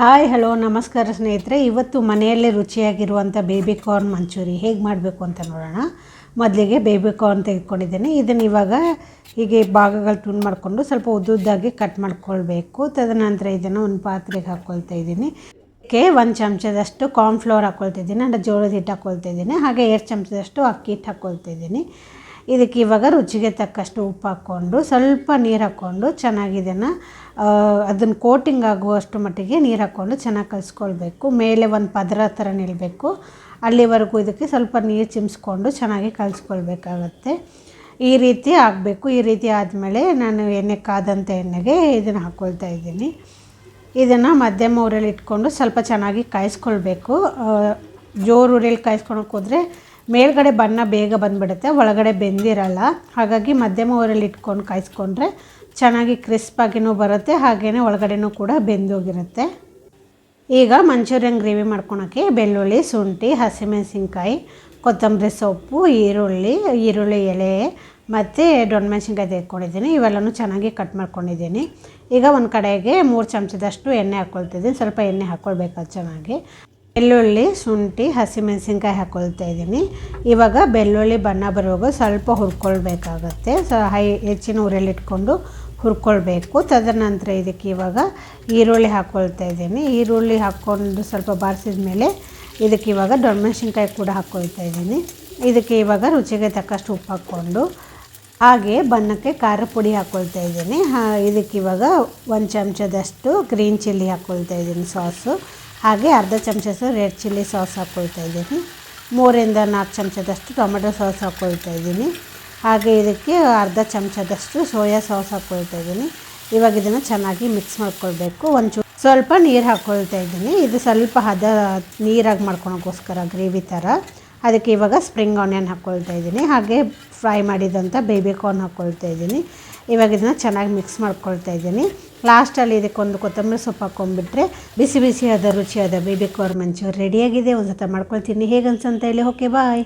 Hi, hello, ನಮಸ್ಕಾರ ಸ್ನೇಹಿತರೆ. ಇವತ್ತು ಮನೆಯಲ್ಲೇ ರುಚಿಯಾಗಿರುವಂಥ ಬೇಬಿ ಕಾರ್ನ್ ಮಂಚೂರಿ ಹೇಗೆ ಮಾಡಬೇಕು ಅಂತ ನೋಡೋಣ. ಮೊದಲಿಗೆ ಬೇಬಿ ಕಾರ್ನ್ ತೆಗೆದುಕೊಂಡಿದ್ದೇನೆ. ಇದನ್ನು ಇವಾಗ ಹೀಗೆ ಭಾಗಗಳು ತುಂಡು ಮಾಡಿಕೊಂಡು ಸ್ವಲ್ಪ ಉದ್ದುದ್ದಾಗಿ ಕಟ್ ಮಾಡ್ಕೊಳ್ಬೇಕು. ತದನಂತರ ಇದನ್ನು ಒಂದು ಪಾತ್ರೆಗೆ ಹಾಕ್ಕೊಳ್ತಾ ಇದ್ದೀನಿ. ಕೆ ಒಂದು ಚಮಚದಷ್ಟು ಕಾರ್ನ್ಫ್ಲೋರ್ ಹಾಕ್ಕೊಳ್ತಾ ಇದ್ದೀನಿ. ಅಂದರೆ ಜೋಳದ ಹಿಟ್ಟು ಹಾಕ್ಕೊಳ್ತಾ ಇದ್ದೀನಿ. ಹಾಗೆ ಎರಡು ಚಮಚದಷ್ಟು ಅಕ್ಕಿ ಹಿಟ್ಟು ಹಾಕ್ಕೊಳ್ತಾ ಇದ್ದೀನಿ. ಇದಕ್ಕೆ ಇವಾಗ ರುಚಿಗೆ ತಕ್ಕಷ್ಟು ಉಪ್ಪು ಹಾಕ್ಕೊಂಡು ಸ್ವಲ್ಪ ನೀರು ಹಾಕ್ಕೊಂಡು ಚೆನ್ನಾಗಿ ಇದನ್ನು ಅದನ್ನು ಕೋಟಿಂಗ್ ಆಗುವಷ್ಟು ಮಟ್ಟಿಗೆ ನೀರು ಹಾಕ್ಕೊಂಡು ಚೆನ್ನಾಗಿ ಕಲಿಸ್ಕೊಳ್ಬೇಕು. ಮೇಲೆ ಒಂದು ಪದರ ಥರ ನಿಲ್ಲಬೇಕು ಅಲ್ಲಿವರೆಗೂ ಇದಕ್ಕೆ ಸ್ವಲ್ಪ ನೀರು ಚಿಮ್ಸ್ಕೊಂಡು ಚೆನ್ನಾಗಿ ಕಲಿಸ್ಕೊಳ್ಬೇಕಾಗತ್ತೆ. ಈ ರೀತಿ ಆಗಬೇಕು ಈ ರೀತಿ ಆದಮೇಲೆ ನಾನು ಎಣ್ಣೆ ಕಾದಂಥ ಎಣ್ಣೆಗೆ ಇದನ್ನು ಹಾಕ್ಕೊಳ್ತಾ ಇದ್ದೀನಿ. ಇದನ್ನು ಮಧ್ಯಮ ಊರಲ್ಲಿ ಇಟ್ಕೊಂಡು ಸ್ವಲ್ಪ ಚೆನ್ನಾಗಿ ಕಾಯಿಸ್ಕೊಳ್ಬೇಕು. ಜೋರು ಉರಿಯಲ್ಲಿ ಕಾಯಿಸ್ಕೊಳಕ್ಕೆ ಹೋದರೆ ಮೇಲ್ಗಡೆ ಬಣ್ಣ ಬೇಗ ಬಂದುಬಿಡುತ್ತೆ, ಒಳಗಡೆ ಬೆಂದಿರಲ್ಲ. ಹಾಗಾಗಿ ಮಧ್ಯಮ ಊರಲ್ಲಿ ಇಟ್ಕೊಂಡು ಕಾಯಿಸ್ಕೊಂಡ್ರೆ ಚೆನ್ನಾಗಿ ಕ್ರಿಸ್ಪಾಗಿನೂ ಬರುತ್ತೆ ಹಾಗೆಯೇ ಒಳಗಡೆನೂ ಕೂಡ ಬೆಂದೋಗಿರುತ್ತೆ. ಈಗ ಮಂಚೂರಿಯನ್ ಗ್ರೇವಿ ಮಾಡ್ಕೊಳಕ್ಕೆ ಬೆಳ್ಳುಳ್ಳಿ, ಶುಂಠಿ, ಹಸಿಮೆಣಸಿನ್ಕಾಯಿ, ಕೊತ್ತಂಬರಿ ಸೊಪ್ಪು, ಈರುಳ್ಳಿ ಈರುಳ್ಳಿ ಎಲೆ, ಮತ್ತು ದೊಣ್ಣಮೆಣ್ಸಿನ್ಕಾಯಿ ತೆಗೆದುಕೊಂಡಿದ್ದೀನಿ. ಇವೆಲ್ಲನೂ ಚೆನ್ನಾಗಿ ಕಟ್ ಮಾಡ್ಕೊಂಡಿದ್ದೀನಿ. ಈಗ ಒಂದು ಕಡೆಗೆ ಮೂರು ಚಮಚದಷ್ಟು ಎಣ್ಣೆ ಹಾಕ್ಕೊಳ್ತಿದ್ದೀನಿ ಸ್ವಲ್ಪ ಎಣ್ಣೆ ಹಾಕ್ಕೊಳ್ಬೇಕು ಚೆನ್ನಾಗಿ. ಬೆಳ್ಳುಳ್ಳಿ, ಶುಂಠಿ, ಹಸಿಮೆಣಸಿನ್ಕಾಯಿ ಹಾಕೊಳ್ತಾ ಇದ್ದೀನಿ. ಇವಾಗ ಬೆಳ್ಳುಳ್ಳಿ, ಬಣ್ಣ ಬರುವಾಗ ಸ್ವಲ್ಪ ಹುರ್ಕೊಳ್ಬೇಕಾಗತ್ತೆ. ಸೊ, ಹೈ, ಹೆಚ್ಚಿನ ಉರಿಯಲ್ಲಿ ಇಟ್ಕೊಂಡು ಹುರ್ಕೊಳ್ಬೇಕು. ತದನಂತರ ಇದಕ್ಕೆ ಇವಾಗ ಈರುಳ್ಳಿ ಹಾಕ್ಕೊಳ್ತಾ ಇದ್ದೀನಿ. ಈರುಳ್ಳಿ ಹಾಕ್ಕೊಂಡು ಸ್ವಲ್ಪ ಬಾರಿಸಿದ ಮೇಲೆ ಇದಕ್ಕೆ ಇವಾಗ ದೊಣ್ಣಮೆಣ್ಸಿನ್ಕಾಯಿ ಕೂಡ ಹಾಕ್ಕೊಳ್ತಾ ಇದ್ದೀನಿ. ಇದಕ್ಕೆ ಇವಾಗ ರುಚಿಗೆ ತಕ್ಕಷ್ಟು ಉಪ್ಪು ಹಾಕ್ಕೊಂಡು ಹಾಗೆ ಬಣ್ಣಕ್ಕೆ ಖಾರ ಪುಡಿ ಹಾಕ್ಕೊಳ್ತಾ ಇದ್ದೀನಿ. ಇದಕ್ಕೆ ಇವಾಗ ಒಂದು ಚಮಚದಷ್ಟು ಗ್ರೀನ್ ಚಿಲ್ಲಿ ಹಾಕ್ಕೊಳ್ತಾ ಇದ್ದೀನಿ ಸಾಸು. ಹಾಗೆ ಅರ್ಧ ಚಮಚದಷ್ಟು ರೆಡ್ ಚಿಲ್ಲಿ ಸಾಸ್ ಹಾಕ್ಕೊಳ್ತಾ ಇದ್ದೀನಿ. ಮೂರಿಂದ ನಾಲ್ಕು ಚಮಚದಷ್ಟು ಟೊಮೆಟೊ ಸಾಸ್ ಹಾಕ್ಕೊಳ್ತಾ ಇದ್ದೀನಿ. ಹಾಗೆ ಇದಕ್ಕೆ ಅರ್ಧ ಚಮಚದಷ್ಟು ಸೋಯಾ ಸಾಸ್ ಹಾಕ್ಕೊಳ್ತಾ ಇದ್ದೀನಿ. ಇವಾಗ ಇದನ್ನು ಚೆನ್ನಾಗಿ ಮಿಕ್ಸ್ ಮಾಡ್ಕೊಳ್ಬೇಕು. ಒಂಚೂರು ಸ್ವಲ್ಪ ನೀರು ಹಾಕ್ಕೊಳ್ತಾ ಇದ್ದೀನಿ. ಇದು ಸ್ವಲ್ಪ ಹದ ನೀರಾಗಿ ಮಾಡ್ಕೊಳೋಕ್ಕೋಸ್ಕರ ಗ್ರೇವಿ ಥರ ಅದಕ್ಕೆ ಇವಾಗ ಸ್ಪ್ರಿಂಗ್ ಆನಿಯನ್ ಹಾಕ್ಕೊಳ್ತಾ ಇದ್ದೀನಿ. ಹಾಗೆ ಫ್ರೈ ಮಾಡಿದಂಥ ಬೇಬಿ ಕಾರ್ನ್ ಹಾಕ್ಕೊಳ್ತಾ ಇದ್ದೀನಿ. ಇವಾಗ ಇದನ್ನು ಚೆನ್ನಾಗಿ ಮಿಕ್ಸ್ ಮಾಡ್ಕೊಳ್ತಾ ಇದ್ದೀನಿ. ಲಾಸ್ಟಲ್ಲಿ ಇದಕ್ಕೊಂದು ಕೊತ್ತಂಬರಿ ಸೊಪ್ಪು ಹಾಕ್ಕೊಂಡ್ಬಿಟ್ರೆ ಬಿಸಿ ಬಿಸಿಯಾದ ರುಚಿಯಾದ ಬೇಬಿ ಕಾರ್ನ್ ಮಂಚೂರಿ ರೆಡಿಯಾಗಿದೆ ಒಂದು ಸತ ಮಾಡ್ಕೊಳ್ತೀನಿ. ಹೇಗೆ ಅನ್ಸಂತ ಹೇಳಿ. Okay bye